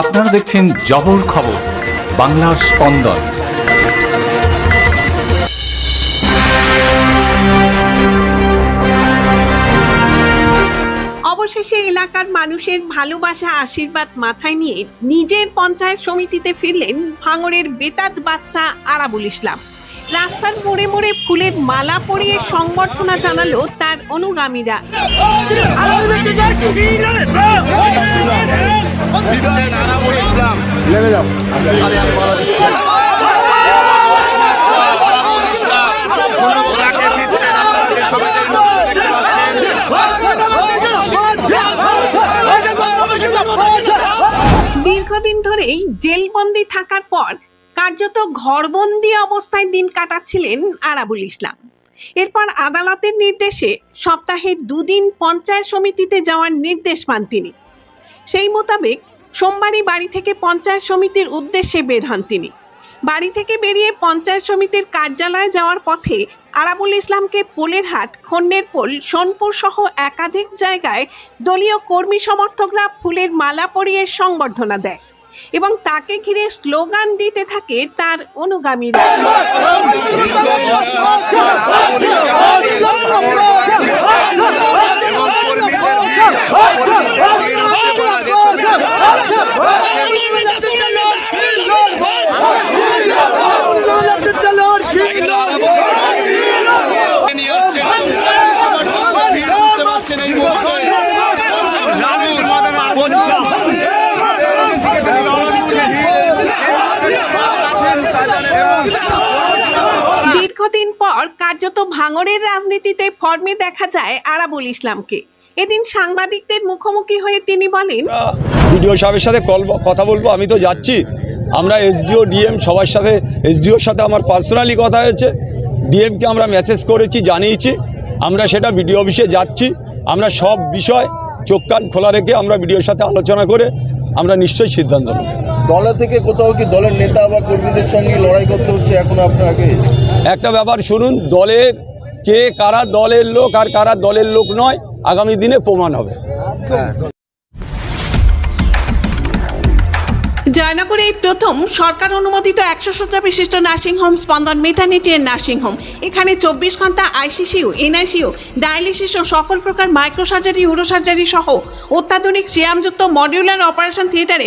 আপনারা দেখছেন জবর খবর বাংলার স্পন্দন। অবশেষে এলাকার মানুষের ভালোবাসা আশীর্বাদ মাথায় নিয়ে নিজের পঞ্চায়েত সমিতিতে ফিরলেন ভাঙড়ের বেতাজ বাদশাহ আরাবুল ইসলাম। রাস্তার মোড়ে মোড়ে ফুলের মালা পরিয়ে সংবর্ধনা জানালো তার অনুগামীরা। দীর্ঘদিন ধরেই জেলবন্দি থাকার পর কার্যত ঘরবন্দি অবস্থায় দিন কাটাচ্ছিলেন আরাবুল ইসলাম। এরপর আদালতের নির্দেশে সপ্তাহে দুদিন পঞ্চায়েত সমিতিতে যাওয়ার নির্দেশ পান তিনি। সেই মোতাবেক সোমবারই বাড়ি থেকে পঞ্চায়েত সমিতির উদ্দেশ্যে বের হন তিনি। বাড়ি থেকে বেরিয়ে পঞ্চায়েত সমিতির কার্যালয়ে যাওয়ার পথে আরাবুল ইসলামকে পোলেরহাট খন্ডের পোল, সোনপুর সহ একাধিক জায়গায় দলীয় কর্মী সমর্থকরা ফুলের মালা পরিয়ে সংবর্ধনা দেয় এবং তাকে ঘিরে স্লোগান দিতে থাকে তার অনুগামীরা। দীর্ঘদিন পর কার্যত ভাঙড়ের রাজনীতিতে ফর্মে দেখা যায় আরাবুল ইসলামকে। এদিন সাংবাদিকদের মুখোমুখি হয়ে তিনি বলেন, বিডিও সাহেবের সাথে কথা বলব, আমি তো যাচ্ছি। আমরা এসডিও, ডিএম সবার সাথে, এসডিওর সাথে আমার পার্সোনালি কথা হয়েছে। ডিএমকে আমরা মেসেজ করেছি, জানিয়েছি। আমরা সেটা বিডিও অফিসে যাচ্ছি। আমরা সব বিষয় চোখ কান খোলা রেখে আমরা বিডিওর সাথে আলোচনা করে আমরা নিশ্চয়ই সিদ্ধান্ত নেব। দলে থেকে কোথাও কি দলের নেতা বা কর্মীদের সঙ্গে লড়াই করতে হচ্ছে এখন আপনাকে একটা ব্যাপার শুনুন দলের কে কারা দলের লোক আর কারা দলের লোক নয় আগামী দিনে প্রমাণ হবে। জয়নগরে এই প্রথম সরকার অনুমোদিত একশো শয্যা বিশিষ্ট নার্সিংহোম স্পন্দন মেটার্নিটি এন্ড নার্সিংহোম এখানে চব্বিশ ঘণ্টা আইসিসিউ এনআইসিউ ডায়ালিসিস ও সকল প্রকার মাইক্রোসার্জারি ইউরোসার্জারি সহ অত্যাধুনিক শ্যামযুক্ত মডিউলার অপারেশন থিয়েটারে